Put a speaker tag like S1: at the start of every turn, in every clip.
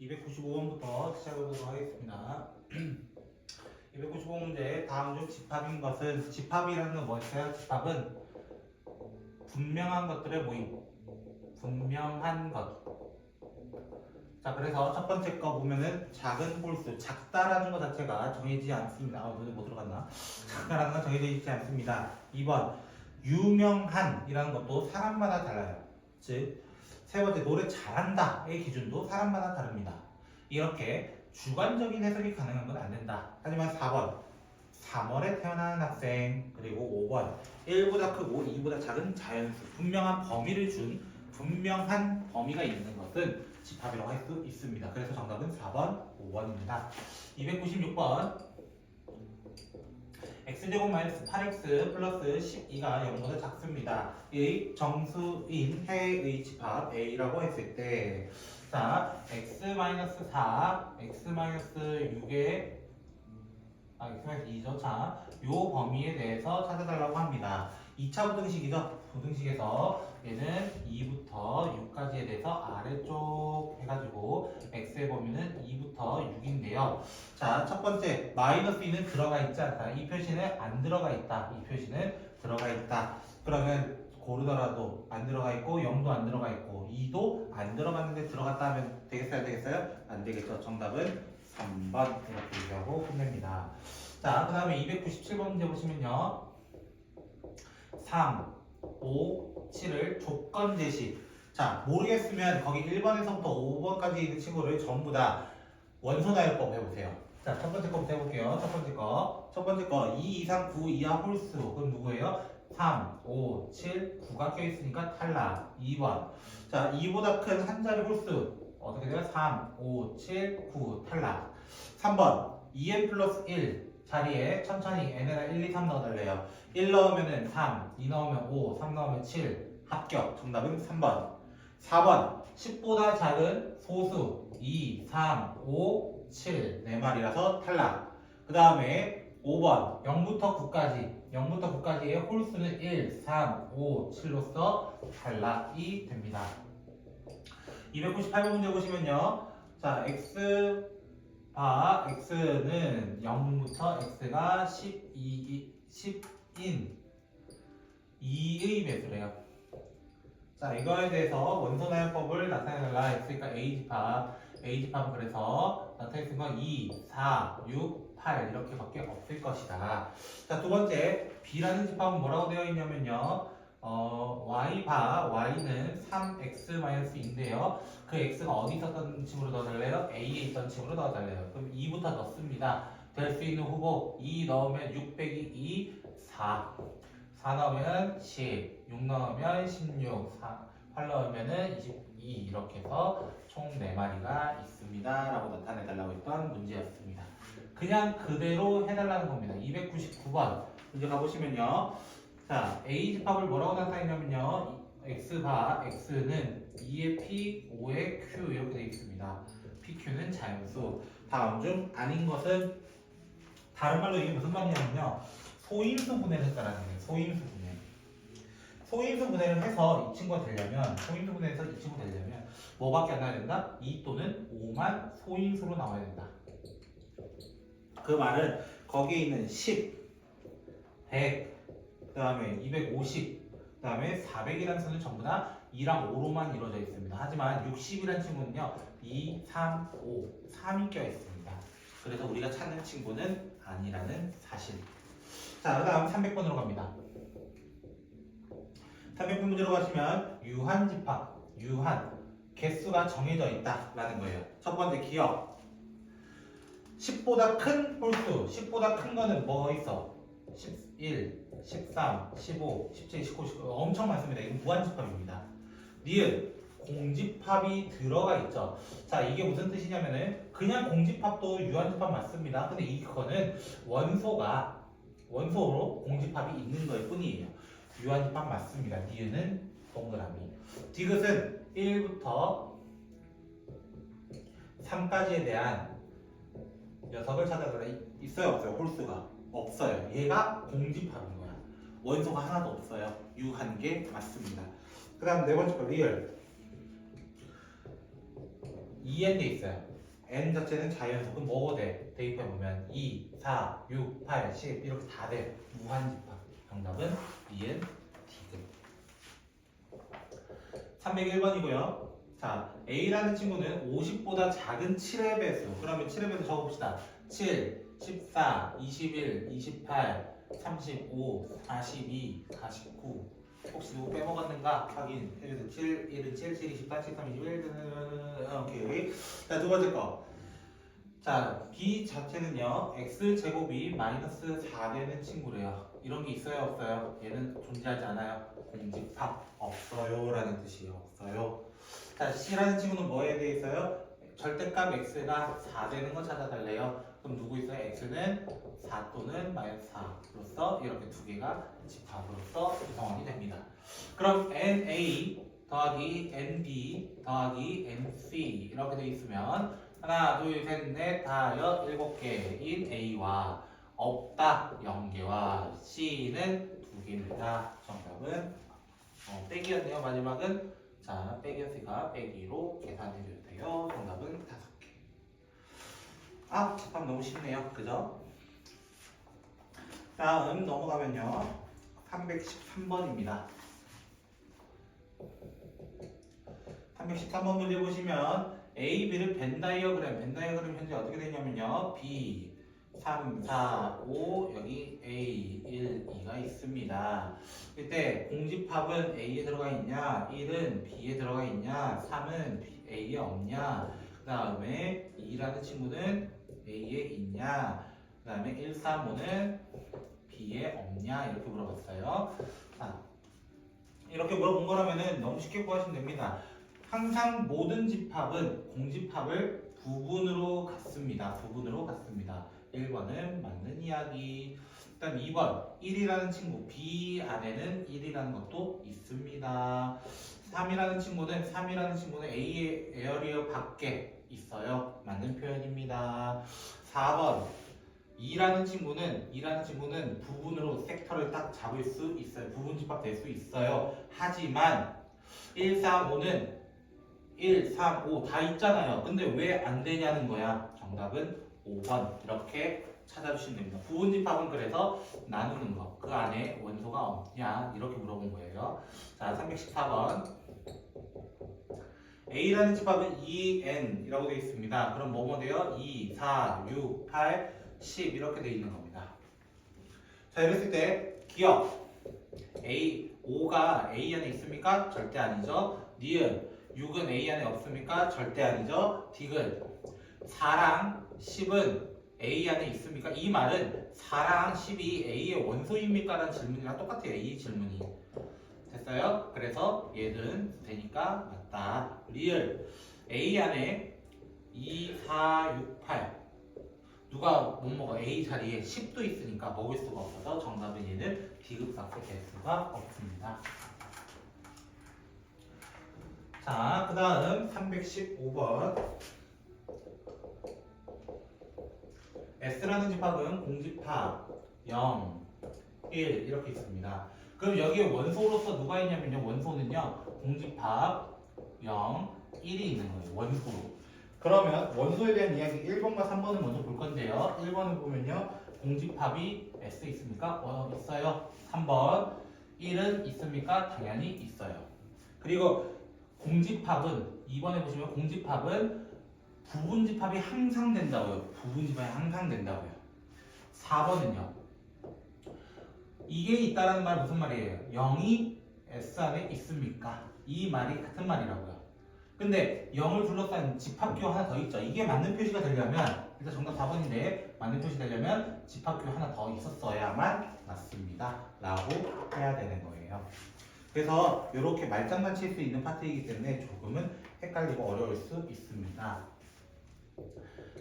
S1: 295번부터 시작해보도록 하겠습니다. 295문제 다음 중 집합인 것은 집합이라는 건 뭐였어요? 집합은 분명한 것들의 모임. 분명한 것. 자 그래서 첫 번째 거 보면은 작은 홀수 작다라는 것 자체가 정해지지 않습니다. 아, 눈에 못 들어갔나? 작다라는 건 정해져 있지 않습니다. 2번 유명한이라는 것도 사람마다 달라요. 즉 세 번째 노래 잘한다의 기준도 사람마다 다릅니다. 이렇게 주관적인 해석이 가능한 건 안 된다. 하지만 4번 3월에 태어난 학생 그리고 5번 1보다 크고 2보다 작은 자연수 분명한 범위를 준 분명한 범위가 있는 것은 집합이라고 할 수 있습니다. 그래서 정답은 4번, 5번입니다. 296번 x제곱 마이너스 8x 플러스 12가 0보다 작습니다. 의 정수인 해의 집합 a라고 했을 때 자, x 마이너스 4, x 마이너스 6의 아, 마이너스 2죠. 자, 요 범위에 대해서 찾아달라고 합니다. 2차 부등식이죠. 부등식에서 얘는 2부터 6까지에 대해서 아래쪽 해가지고 x의 범위는 2부터 6인데요. 자, 첫 번째 마이너스 2는 들어가 있지 않다. 이 표시는 안 들어가 있다. 이 표시는 들어가 있다. 그러면 고르더라도 안 들어가 있고 0도 안 들어가 있고 2도 안 들어갔는데 들어갔다 하면 되겠어요? 되겠어요? 안 되겠죠. 정답은 3번 이렇게 얘기하고 끝냅니다. 자, 그 다음에 297번 문제 보시면요. 3, 5, 7을 조건 제시. 자, 모르겠으면 거기 1번에서부터 5번까지 있는 친구를 전부 다 원소 나열법 해보세요. 자, 첫 번째 거부터 해볼게요. 첫 번째 거. 첫 번째 거. 2 이상 9 이하 홀수. 그럼 누구예요? 3, 5, 7, 9가 껴있으니까 탈락. 2번. 자, 2보다 큰 한 자리 홀수. 어떻게 돼요? 3, 5, 7, 9 탈락. 3번. 2n 플러스 1 자리에 천천히 n에다 1, 2, 3 넣어달래요. 1 넣으면은 3, 2 넣으면 5, 3 넣으면 7. 합격. 정답은 3번. 4번. 10보다 작은 소수 2, 3, 5, 7. 네 마리라서 탈락. 그 다음에 5번. 0부터 9까지. 0부터 9까지의 홀수는 1, 3, 5, 7로서 탈락이 됩니다. 298번 문제 보시면요. 자, x 바 x는 0부터 x가 12, 10인 2의 배수래요. 자, 이거에 대해서 원소 나열법을 나타내달라 했으니까 a 집합, a 집합은 그래서 있는 건 2, 4, 6, 8 이렇게밖에 없을 것이다. 자, 두 번째 b라는 집합은 뭐라고 되어 있냐면요. 어, y 바 y는 3x-인데요. 그 x가 어디 있었던 층으로 넣어달래요? a에 있던 층으로 넣어달래요. 그럼 2부터 넣습니다. 될 수 있는 후보 2 넣으면 6 빼기 2, 4. 4 넣으면 10, 6 넣으면 16, 4, 8 넣으면 22 이렇게 해서 총 4마리가 있습니다. 라고 나타내달라고 했던 문제였습니다. 그냥 그대로 해달라는 겁니다. 299번 문제 가보시면요. 자, A 집합을 뭐라고 나타내냐면요. X바 X는 2의 P, 5의 Q 이렇게 되어 있습니다. PQ는 자연수. 다음 중 아닌 것은 다른 말로 이게 무슨 말이냐면요. 소인수 분해를 했다라는 거예요. 소인수 분해. 소인수 분해를 해서 이 친구가 되려면 소인수 분해해서 이 친구가 되려면 뭐밖에 안 나야 된다? 2 또는 5만 소인수로 나와야 된다. 그 말은 거기에 있는 10, 100, 그 다음에 250, 그 다음에 400이라는 수는 전부 다 2랑 5로만 이루어져 있습니다. 하지만 60이라는 친구는요, 2, 3, 5, 3이 껴 있습니다. 그래서 우리가 찾는 친구는 아니라는 사실. 자, 그 다음 300번으로 갑니다. 300번 문제로 가시면 유한 집합, 유한 개수가 정해져 있다라는 거예요. 첫 번째 기억. 10보다 큰 홀수, 10보다 큰 거는 뭐 있어? 11, 13, 15, 17, 19, 19 엄청 많습니다. 이건 무한집합입니다. 니은 공집합이 들어가 있죠. 자 이게 무슨 뜻이냐면은 그냥 공집합도 유한집합 맞습니다. 근데 이거는 원소가 원소로 공집합이 있는 것 뿐이에요. 유한집합 맞습니다. 니은은 동그라미. 디귿은 1부터 3까지에 대한 녀석을 찾아달라 있어요 없어요 홀수가 없어요 얘가 공집합인 거야 원소가 하나도 없어요 유한 게 맞습니다 그 다음 네 번째 거 리얼 2n 돼 있어요. n 자체는. 그럼 뭐가 돼? 대입해 보면 2, 4, 6, 8, 10 이렇게 다 돼. 무한집합. 정답은 2n 디귿. 301번이고요. 자, A라는 친구는 50보다 작은 7의 배수. 그러면 7의 배수 적어봅시다. 7, 14, 21, 28, 35, 42, 49. 혹시 누구 빼먹었는가 확인해주세요. 7, 1은 7, 7, 24, 7, 3, 21. 오케이. 자, 두 번째 거. 자, B 자체는요, X제곱이 마이너스 4 되는 친구래요. 이런 게 있어요, 없어요? 얘는 존재하지 않아요. 공집합 없어요. 라는 뜻이에요. 없어요. 자, C라는 친구는 뭐에 대해 있어요? 절대값 X가 4 되는 거 찾아달래요. 그럼 누구 있어요? X는 4 또는 마이너스 4로서 이렇게 두 개가 집합으로서 구성원이 됩니다. 그럼 NA 더하기 NB 더하기 NC 이렇게 돼 있으면 하나, 둘, 셋, 넷, 다여 일곱 개인 A와 없다 0개와 C는 두 개입니다. 정답은 어, 빼기였네요. 마지막은 자 빼기였으니까 빼기로 계산해줘도 돼요. 정답은 다섯 개. 아, 잠깐 너무 쉽네요. 그죠? 다음 넘어가면요. 313번입니다. 313번 문제 보시면 A, B를 벤 다이어그램, 벤 다이어그램 현재 어떻게 되냐면요. B 3, 4, 5 여기 A, 1, 2가 있습니다. 이때 공집합은 A에 들어가 있냐, 1은 B에 들어가 있냐, 3은 A에 없냐, 그 다음에 2라는 친구는 A에 있냐, 그 다음에 1, 3, 5는 B에 없냐 이렇게 물어봤어요. 자, 이렇게 물어본 거라면은 너무 쉽게 구하시면 됩니다. 항상 모든 집합은 공집합을 부분으로 갖습니다. 부분으로 갖습니다. 1번은 맞는 이야기. 그 다음 2번 1이라는 친구 B 안에는 1이라는 것도 있습니다. 3이라는 친구는 3이라는 친구는 A의 에어리어 밖에 있어요. 맞는 표현입니다. 4번 2라는 친구는 2라는 친구는 부분으로 섹터를 딱 잡을 수 있어요. 부분 집합 될 수 있어요. 하지만 1, 3, 5는 1, 3, 5 다 있잖아요. 근데 왜 안 되냐는 거야. 정답은 5번 이렇게 찾아주시면 됩니다. 부분 집합은 그래서 나누는 거. 그 안에 원소가 없냐 이렇게 물어본 거예요. 자, 314번. A라는 집합은 2n이라고 되어 있습니다. 그럼 뭐뭐 돼요? 2, 4, 6, 8, 10 이렇게 되어 있는 겁니다. 자, 이랬을 때 기억 A 5가 A 안에 있습니까? 절대 아니죠. 니은 6은 A 안에 없습니까? 절대 아니죠. 디귿 4랑 10은 A 안에 있습니까? 이 말은 4랑 10이 A의 원소입니까? 라는 질문이랑 똑같아요. 이 질문이. 됐어요? 그래서 얘는 되니까 맞다. 리을 A 안에 2, 4, 6, 8 누가 못 먹어? A 자리에 10도 있으니까 먹을 수가 없어서 정답은 얘는 디귿값을 될 수가 없습니다. 자, 그 다음 315번. S라는 집합은 공집합 0, 1 이렇게 있습니다. 그럼 여기에 원소로서 누가 있냐면요. 원소는요. 공집합 0, 1이 있는 거예요. 원소로. 그러면 원소에 대한 이야기 1번과 3번을 먼저 볼 건데요. 1번을 보면요. 공집합이 S 있습니까? 어, 있어요. 3번 1은 있습니까? 당연히 있어요. 그리고 공집합은 2번에 보시면 공집합은 부분집합이 항상 된다고요. 부분집합이 항상 된다고요. 4번은요. 이게 있다라는 말 무슨 말이에요? 0이 S 안에 있습니까? 이 말이 같은 말이라고요. 근데 0을 둘러싼 집합교 하나 더 있죠. 이게 맞는 표시가 되려면 일단 정답 4번인데 맞는 표시 되려면 집합교 하나 더 있었어야만 맞습니다. 라고 해야 되는 거예요. 그래서 이렇게 말장난 칠 수 있는 파트이기 때문에 조금은 헷갈리고 어려울 수 있습니다.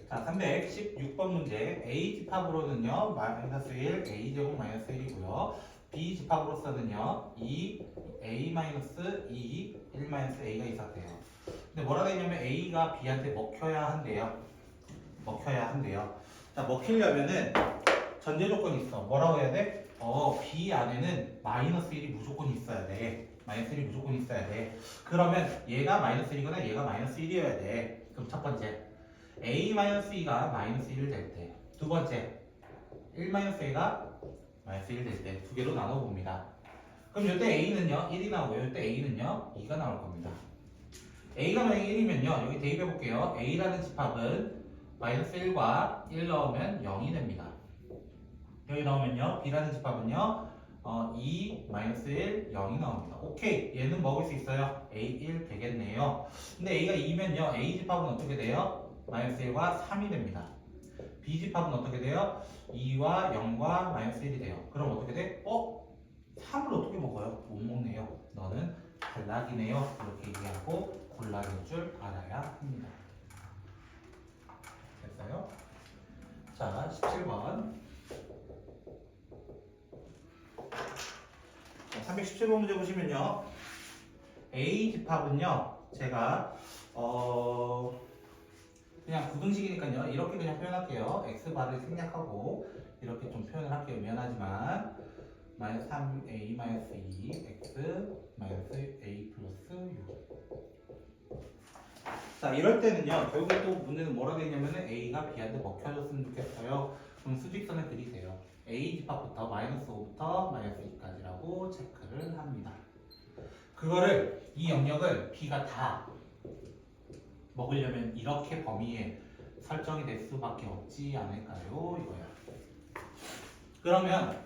S1: 자, 316번 문제 A 집합으로는요 마이너스 1, A 제곱 마이너스 1이고요. B 집합으로서는요 2, A 마이너스 2, 1 마이너스 A가 있었대요. 근데 뭐라 되냐면 A가 B한테 먹혀야 한대요. 먹혀야 한대요. 자, 먹히려면은 전제 조건이 있어. 뭐라고 해야 돼? 어, B 안에는 마이너스 1이 무조건 있어야 돼. 마이너스 1이 무조건 있어야 돼. 그러면 얘가 마이너스 1이거나 얘가 마이너스 1이어야 돼. 그럼 첫 번째 a 마이너스 2가 마이너스 1을 될 때. 두 번째 1 마이너스 a가 마이너스 1 될 때 두 개로 나눠 봅니다. 그럼 이때 a는요 1이 나오고요. 이때 a는요 2가 나올 겁니다. a가 만약에 1이면요 여기 대입해 볼게요. a라는 집합은 마이너스 1과 1 넣으면 0이 됩니다. 여기 나오면요 b라는 집합은요 어, 2 마이너스 1 0이 나옵니다. 오케이 얘는 먹을 수 있어요. a 1 되겠네요. 근데 a가 2면요 a 집합은 어떻게 돼요? 마이너스 1과 3이 됩니다. b 집합은 어떻게 돼요? 2와 0과 마이너스 1이 돼요. 그럼 어떻게 돼? 어? 3을 어떻게 먹어요? 못 먹네요. 너는 탈락이네요. 이렇게 얘기하고 골라낼 줄 알아야 합니다. 됐어요? 자, 17번. 자, 317번 문제 보시면요. A 집합은요. 제가 어 그냥 구등식이니까요. 이렇게 그냥 표현할게요. x바를 생략하고 이렇게 좀 표현을 할게요. 미안하지만 마이너스 3a 마이너스 2 x 마이너스 a 플러스 6. 자 이럴 때는요. 결국에 또 문제는 뭐라 되냐면은 a가 b한테 먹혀줬으면 좋겠어요. 그럼 수직선을 그리세요. a 집합부터 마이너스 5부터 마이너스 2까지라고 체크를 합니다. 그거를 이 영역을 b가 다 먹으려면 이렇게 범위에 설정이 될 수밖에 없지 않을까요? 이거야. 그러면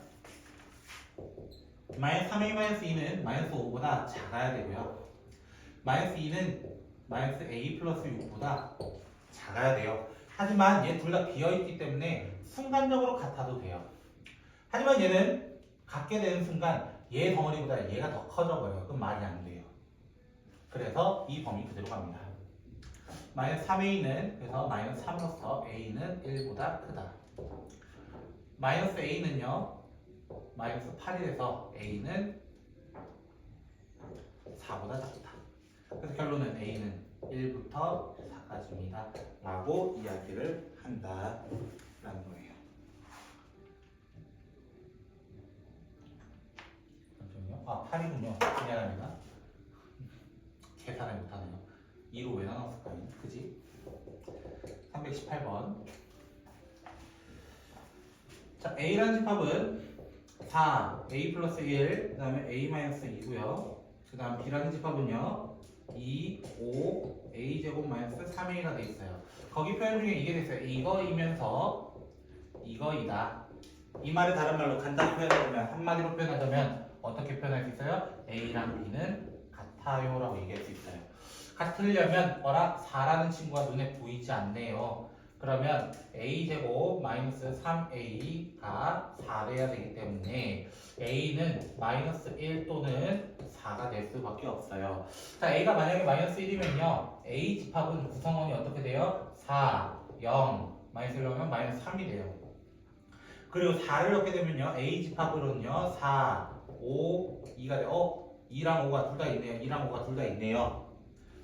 S1: 마이너스 3a 마이너스 2는 마이너스 5보다 작아야 되고요. 마이너스 2는 마이너스 a 플러스 6보다 작아야 돼요. 하지만 얘 둘 다 비어있기 때문에 순간적으로 같아도 돼요. 하지만 얘는 같게 되는 순간 얘 덩어리보다 얘가 더 커져 버려요. 그럼 말이 안 돼요. 그래서 이 범위 그대로 갑니다. 마이너스 3a는 그래서 마이너스 3으로서 a는 1보다 크다. 마이너스 a는요 마이너스 8이라서 a는 4보다 작다. 그래서 결론은 a는 1부터 4까지입니다. 라고 이야기를 한다. 라는 거예요. 잠시만요. 아 8이군요. 미안합니다. 계산을 못하네요. 2로 왜 나눴을까요? 그지? 318번. 자, A라는 집합은 4, A 플러스 1, 그 다음에 A 마이너스 2고요. 그 다음 B라는 집합은요. 2, 5, A 제곱 마이너스 3A가 돼 있어요. 거기 표현 중에 이게 돼 있어요. 이거이면서 이거이다. 이 말을 다른 말로 간단히 표현하자면 한마디로 표현하자면 어떻게 표현할 수 있어요? A랑 B는 같아요라고 얘기할 수 있어요. 같으려면 뭐라 4라는 친구가 눈에 보이지 않네요. 그러면 a제곱 마이너스 3a가 4돼야 되기 때문에 a는 마이너스 1 또는 4가 될 수밖에 없어요. 자, a가 만약에 마이너스 1이면요. a 집합은 구성원이 어떻게 돼요? 4, 0, 마이너스 1 넣으면 마이너스 3이 돼요. 그리고 4를 넣게 되면요. a 집합으로는요. 4, 5, 2가 돼요. 어? 2랑 5가 둘 다 있네요. 2랑 5가 둘 다 있네요.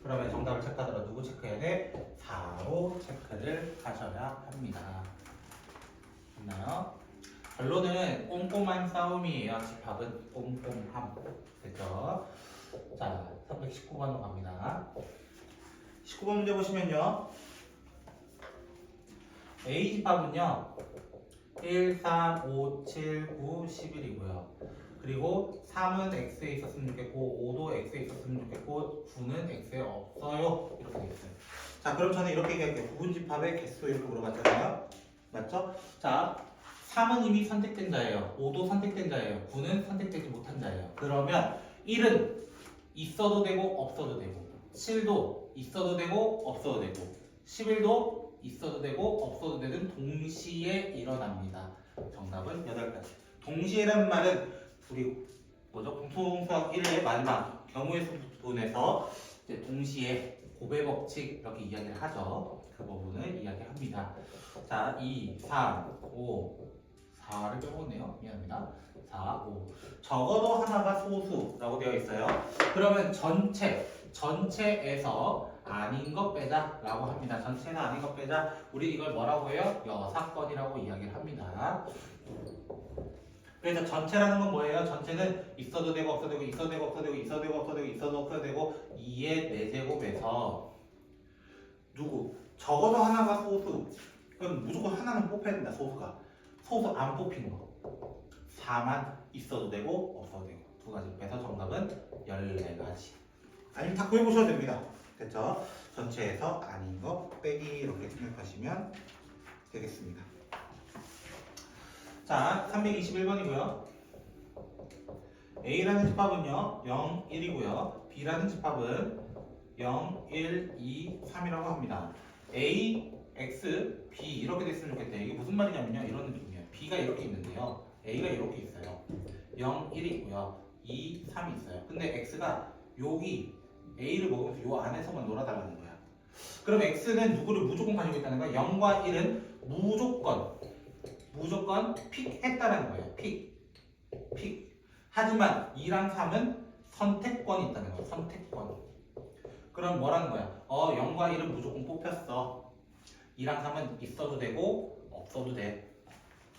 S1: 그러면 정답을 체크하더라 누구 체크해야 돼? 4로 체크를 하셔야 합니다. 됐나요? 결론은 꼼꼼한 싸움이에요. 집합은 꼼꼼함. 됐죠? 자, 319번으로 갑니다. 19번 문제 보시면요. A 집합은요. 1, 3, 5, 7, 9, 11이고요. 그리고 3은 x에 있었으면 좋겠고 5도 x에 있었으면 좋겠고 9는 x에 없어요. 이렇게 돼 있어요. 자 그럼 저는 이렇게 얘기할게요. 부분집합의 개수 이렇게 물어봤잖아요. 맞죠? 자 3은 이미 선택된 자예요. 5도 선택된 자예요. 9는 선택되지 못한 자예요. 그러면 1은 있어도 되고 없어도 되고 7도 있어도 되고 없어도 되고 11도 있어도 되고 없어도 되는 동시에 일어납니다. 정답은 8가지. 동시에란 말은 우리 뭐죠? 공통수학 1의 마지막 경우의 수 부분에서 이제 동시에 고배 법칙 이렇게 이야기를 하죠. 그 부분을 이야기합니다. 자, 2, 3, 5, 4를 빼먹었네요. 미안합니다. 4, 5. 적어도 하나가 소수라고 되어 있어요. 그러면 전체, 전체에서 아닌 것 빼자라고 합니다. 전체는 아닌 것 빼자. 우리 이걸 뭐라고 해요? 여사건이라고 이야기를 합니다. 그래서 전체라는 건 뭐예요? 전체는 있어도 되고 없어도 되고 있어도 되고 없어도 되고 있어도 되고 없어도 되고 있어도 없어도 되고 2의 4제곱에서 누구? 적어도 하나가 소수. 그럼 무조건 하나는 뽑혀야 된다 소수가. 소수 안 뽑히는 거. 4만 있어도 되고 없어도 되고. 두 가지. 그래서 정답은 14가지. 아니면 다 구해보셔도 됩니다. 됐죠? 전체에서 아닌 거 빼기 이렇게 생각하시면 되겠습니다 자 321번이고요. A라는 집합은요 0, 1이고요. B라는 집합은 0, 1, 2, 3이라고 합니다. A, X, B 이렇게 됐으면 좋겠대요. 이게 무슨 말이냐면요 이런 느낌이에요. B가 이렇게 있는데요. A가 이렇게 있어요. 0, 1이 있고요. 2, 3이 있어요. 근데 X가 여기 A를 먹으면서 요 안에서만 놀아달라는 거야. 그럼 X는 누구를 무조건 가지고 있다는 거야? 0과 1은 무조건 무조건 픽했다는 거예요 픽 픽. 하지만 2랑 3은 선택권이 있다는 거야. 선택권. 그럼 뭐라는 거야? 어, 0과 1은 무조건 뽑혔어. 2랑 3은 있어도 되고 없어도 돼.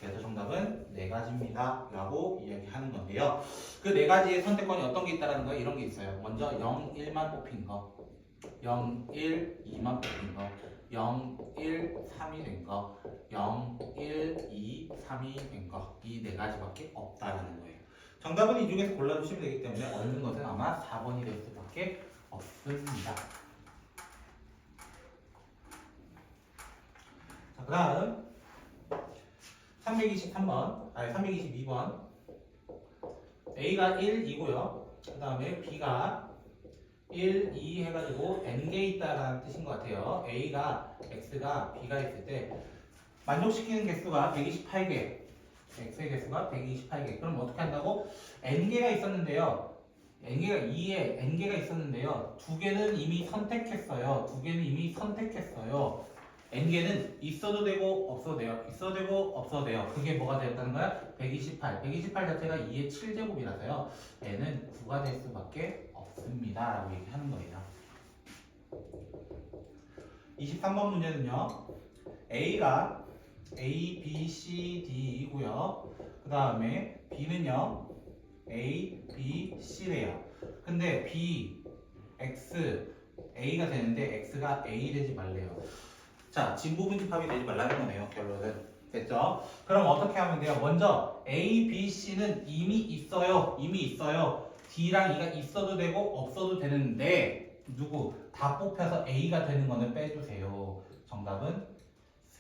S1: 그래서 정답은 네 가지입니다. 라고 이야기하는 건데요. 그 네 가지의 선택권이 어떤 게 있다는 거예요? 이런 게 있어요. 먼저 0, 1만 뽑힌 거. 0, 1, 2만 뽑힌 거. 0, 1, 3이 된 거. 0, 1, 2, 3이 된 거. 이 네 가지밖에 없다라는 거예요. 정답은 이 중에서 골라주시면 되기 때문에 얻는 것은 아마 4번이 될 수밖에 없습니다. 자, 그 다음 323번, 아니 322번 A가 1이고요. 그 다음에 B가 1, 2 해가지고 n개 있다라는 뜻인 것 같아요. A가 X가 B가 있을 때 만족시키는 개수가 128개, X의 개수가 128개. 그럼 어떻게 한다고? n개가 있었는데요. n개가 2에 n개가 있었는데요. 두 개는 이미 선택했어요. 두 개는 이미 선택했어요. n개는 있어도 되고 없어도 돼요. 있어도 되고 없어도 돼요. 그게 뭐가 되었다는 거야? 128. 128 자체가 2의 7제곱이라서요. n은 9가 될 수밖에 없습니다. 라고 얘기하는 거예요. 23번 문제는요. A가 A, B, C, D이고요. 그 다음에 B는요. A, B, C래요. 근데 B, X, A가 되는데 X가 A 되지 말래요. 자, 진부분 집합이 되지 말라는 거네요. 결론은. 됐죠? 그럼 어떻게 하면 돼요? 먼저 A, B, C는 이미 있어요. 이미 있어요. D랑 E가 있어도 되고 없어도 되는데 누구 다 뽑혀서 A가 되는 거는 빼주세요. 정답은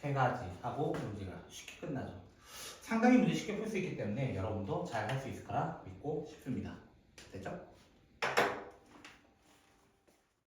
S1: 세 가지 하고 문제가 쉽게 끝나죠. 상당히 문제 쉽게 풀 수 있기 때문에 여러분도 잘 할 수 있을 거라 믿고 싶습니다. 됐죠?